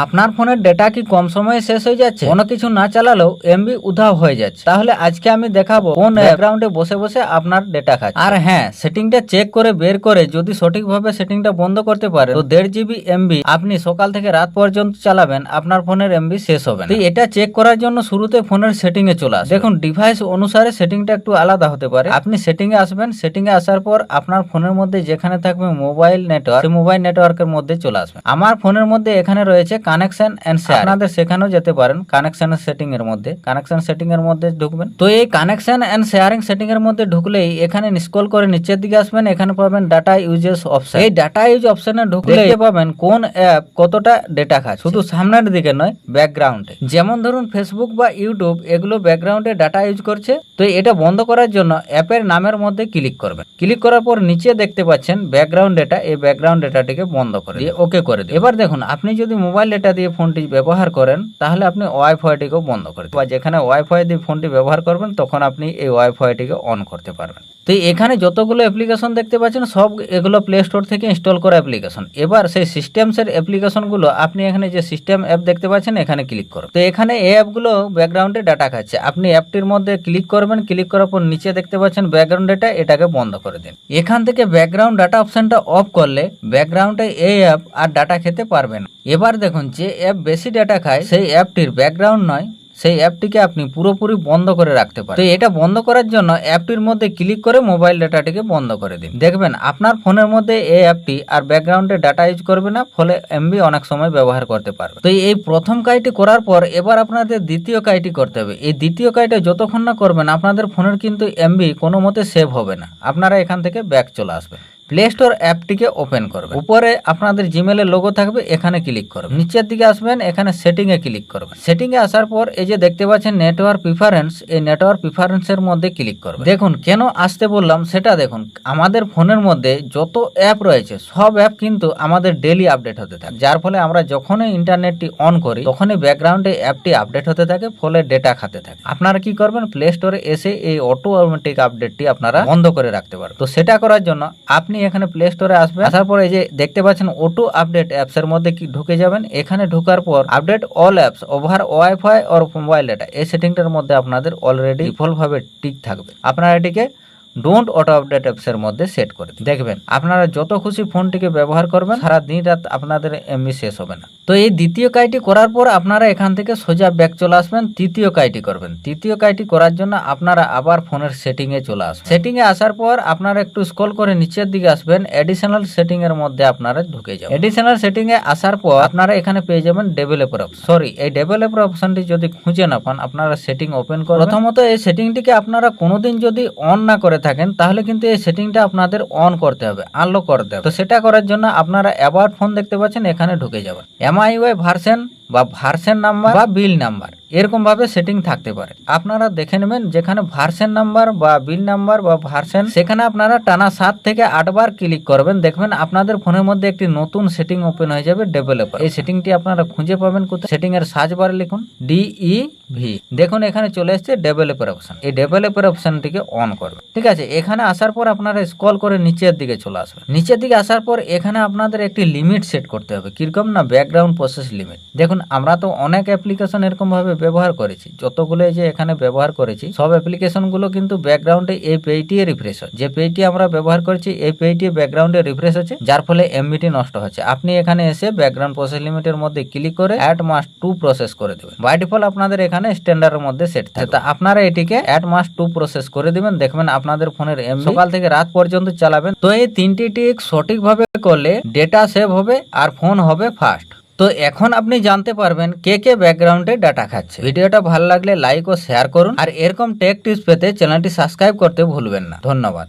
আপনার ফোনের ডেটা কি কম সময়ে শেষ হয়ে যাচ্ছে? কোনো কিছু না চালালেও এমবি উধাও হয়ে যাচ্ছে। তাহলে আজকে আমি দেখাবো কোন ব্যাকগ্রাউন্ডে বসে বসে আপনার ডেটা খাচ্ছে। আর হ্যাঁ সেটিংটা চেক করে বের করে যদি সঠিকভাবে সেটিংটা বন্ধ করতে পারে তো দেড় জিবি এমবি আপনি সকাল থেকে রাত পর্যন্ত চালাবেন আপনার ফোনের এমবি শেষ হবে না। তো এটা চেক করার জন্য শুরুতে ফোনের সেটিং এ চলে দেখুন ডিভাইস অনুসারে সেটিংটা একটু আলাদা হতে পারে। আপনি সেটিং এ আসবেন সেটিং এ আসার পর আপনার ফোনের মধ্যে যেখানে থাকবে মোবাইল নেটওয়ার্ক সেই মোবাইল নেটওয়ার্কের মধ্যে চলে আসবে আমার ফোনের মধ্যে এখানে রয়েছে কানেকশন এন্ড শেয়ার আপনাদের সেখানেও যেতে পারেন কানেকশন সেটিং এর মধ্যে। কানেকশন সেটিং এর মধ্যে ঢুকবেন। তো এই কানেকশন এন্ড শেয়ারিং সেটিং এর মধ্যে ঢুকলেই এখানে স্ক্রল করে নিচের দিকে আসবেন এখানে পাবেন ডাটা ইউজেস অপশন এই ডাটা ইউজ অপশনে ঢুকলে পাবেন কোন অ্যাপ কতটা ডেটা খায় শুধু সামনের দিকে নয় ব্যাকগ্রাউন্ডে যেমন ধরুন ফেসবুক বা ইউটিউব এগুলো ব্যাকগ্রাউন্ডে ডাটা ইউজ করছে। তো এটা বন্ধ করার জন্য অ্যাপের নামের মধ্যে ক্লিক করবেন। ক্লিক করার পর নিচে দেখতে পাচ্ছেন ব্যাকগ্রাউন্ড ডেটা এই ব্যাকগ্রাউন্ড ডেটাটিকে বন্ধ করে দিয়ে ওকে করে দিন এবার দেখুন আপনি যদি মোবাইল ডেটা দিয়ে ফোনটি ব্যবহার করেন, তাহলে আপনি ওয়াইফাইটিকেও বন্ধ করে। বা যেখানে ওয়াইফাই দিয়ে ফোনটি ব্যবহার করবেন, তখন আপনি এই ওয়াইফাইটিকে অন করতে পারবেন। তো এখানে যতগুলো অ্যাপ্লিকেশন দেখতে পাচ্ছেন, সব এগুলো প্লে স্টোর থেকে ইনস্টল করা অ্যাপ্লিকেশন। এবার সেই সিস্টেমসের অ্যাপ্লিকেশনগুলো, আপনি এখানে যে সিস্টেম অ্যাপ দেখতে পাচ্ছেন, এখানে ক্লিক করুন। তো এখানে এই অ্যাপগুলো ব্যাকগ্রাউন্ডে ডাটা খাচ্ছে। আপনি অ্যাপটির মধ্যে ক্লিক করবেন ক্লিক করার পর নিচে দেখতে পাচ্ছেন ব্যাকগ্রাউন্ড ডেটা এটাকে বন্ধ করে দিন। এখান থেকে ব্যাকগ্রাউন্ড ডাটা অপশনটা অফ করলে ব্যাকগ্রাউন্ডে এই অ্যাপ আর ডাটা খেতে পারবে না। এবার দেখুন যে অ্যাপ বেশি ডাটা খায়, সেই অ্যাপটির ব্যাকগ্রাউন্ড নয়, সেই অ্যাপটিকে আপনি পুরোপুরি বন্ধ করে রাখতে পারেন। তো এটা বন্ধ করার জন্য অ্যাপটির মধ্যে ক্লিক করে মোবাইল ডাটাটিকে বন্ধ করে দিন। দেখবেন, আপনার ফোনের মধ্যে এই অ্যাপটি আর ব্যাকগ্রাউন্ডে ডাটা ইউজ করবে না, ফলে এমবি অনেক সময় ব্যবহার করতে পারবে। তো এই প্রথম কাজটি করার পর এবার আপনাদের দ্বিতীয় কাজটি করতে হবে। এই দ্বিতীয় কাজটা যতক্ষণ না করবেন, আপনাদের ফোনের কিন্তু এমবি কোনো মতে সেভ হবে না। আপনারা এখান থেকে ব্যাক চলে আসবেন। প্লে স্টোর অ্যাপটিকে ওপেন করবেন। উপরে আপনাদের জিমেলের লোগো থাকবে, এখানে ক্লিক করবেন। নিচের দিকে আসবেন, এখানে সেটিং এ ক্লিক করবেন। সেটিং এ আসার পর এই যে দেখতে পাচ্ছেন নেটওয়ার্ক প্রিফারেন্স এই নেটওয়ার্ক প্রিফারেন্সের মধ্যে ক্লিক করবেন। দেখুন, কেন আসতে বললাম সেটা দেখুন, আমাদের ফোনের মধ্যে যত অ্যাপ রয়েছে, সব অ্যাপ কিন্তু আমাদের ডেলি আপডেট হতে থাকে। যার ফলে আমরা যখনই ইন্টারনেটটি অন করি, তখনই ব্যাকগ্রাউন্ডে অ্যাপটি আপডেট হতে থাকে, ফলে ডেটা খাতে থাকে। আপনারা কি করবেন প্লে স্টোরে এসে এই অটো অটোমেটিক আপডেটটি আপনারা বন্ধ করে রাখতে পারেন তো সেটা করার জন্য আপনি এখানে প্লে স্টোরে আসবেন। আসার পরে যে দেখতে পাচ্ছেন অটো আপডেট অ্যাপস এর মধ্যে কি ঢুকে যাবেন? এখানে ঢোকার পর update all apps over wifi or mobile data এই সেটিংটার মধ্যে আপনাদের অলরেডি ডিফল্ট ভাবে টিক থাকবে। আপনারা এটিকে ডোন্ট অটো আপডেট অ্যাপস এর মধ্যে সেট করে দেখবেন, আপনারা যত খুশি ফোনটিকে ব্যবহার করবেন, সারা দিন রাত আপনাদের এমবি শেষ হবে না। তো এই দ্বিতীয় কাজটি করার পর আপনারা এখান থেকে সোজা ব্যাক চলে আসবেন, তৃতীয় কাজটি করবেন। তৃতীয় কাজটি করার জন্য আপনারা আবার ফোনের সেটিং এ চলে আসবেন। সেটিং এ আসার পর আপনারা একটু স্ক্রল করে নিচের দিকে আসবেন এডিশনাল সেটিং এর মধ্যে আপনারা ঢুকে যাবেন। এডিশনাল সেটিং এ আসার পর আপনারা এখানে পেয়ে যাবেন ডেভেলপার অপশন সরি এই ডেভেলপার অপশনটি যদি খুঁজে না পান, আপনারা সেটিং ওপেন করবেন। প্রথমত এই সেটিংটিকে আপনারা কোনোদিন যদি অন না করে থাকেন, তাহলে কিন্তু এই সেটিংটা আপনাদের অন করতে হবে আনলক করতে হবে। তো সেটা করার জন্য আপনারা অ্যাবাউট ফোন দেখতে পাচ্ছেন, এখানে ঢুকে যাবেন। এমআইওয়াই ভার্সন বা ভার্সন নাম্বার বা বিল নাম্বার এরকম ভাবে সেটিং থাকতে পারে। আপনারা দেখে নেবেন যেখানে ভার্সন নাম্বার বা বিল নাম্বার বা ভার্সেন সেখানে আপনারা টানা সাত থেকে আটবার ক্লিক করবেন। দেখবেন আপনাদের ফোনের মধ্যে একটি নতুন সেটিং ওপেন হয়ে যাবে ডেভেলপার এই সেটিংটি আপনারা খুঁজে পাবেন কোথায়? সেটিং এর সার্চ বারে লিখুন ডিই ভি দেখুন, এখানে চলে এসেছে ডেভেলপার অপশন এই ডেভেলপার অপশনটিকে অন করবেন। ঠিক আছে, এখানে আসার পর আপনারা স্ক্রল করে নিচের দিকে চলে আসবেন। নিচের দিকে আসার পর এখানে আপনাদের একটি লিমিট সেট করতে হবে। কীরকম না? ব্যাকগ্রাউন্ড প্রসেস লিমিট দেখুন আমরা তো অনেক অ্যাপ্লিকেশন এরকম ভাবে ব্যবহার করেছি। যতগুলো যে এখানে ব্যবহার করেছি সব অ্যাপ্লিকেশনগুলো কিন্তু ব্যাকগ্রাউন্ডে এই পেজটি রিফ্রেশ হয়। যে পেজটি আমরা ব্যবহার করেছি এই পেজটি ব্যাকগ্রাউন্ডে রিফ্রেশ হচ্ছে যার ফলে এমবিটি নষ্ট হচ্ছে। আপনি এখানে এসে ব্যাকগ্রাউন্ড প্রসেস লিমিটের মধ্যে ক্লিক করে অ্যাড মাস টু প্রসেস করে দেবেন। বাই ডিফল্ট আপনাদের এখানে স্ট্যান্ডার্ডের মধ্যে সেট থাকে। তা আপনারা এটিকে অ্যাড মাস টু প্রসেস করে দিবেন। দেখবেন আপনাদের ফোনের এম সকাল থেকে রাত পর্যন্ত চালাবেন। তো এই তিনটি টিক সঠিকভাবে করলে ডেটা সেভ হবে আর ফোন হবে ফাস্ট তো এখন আপনি জানতে পারবেন কে কে ব্যাকগ্রাউন্ডে ডাটা খাচ্ছে। ভিডিওটা ভালো লাগলে লাইক ও শেয়ার করুন। আর এরকম টেক টিপস পেতে চ্যানেলটি সাবস্ক্রাইব করতে ভুলবেন না। ধন্যবাদ।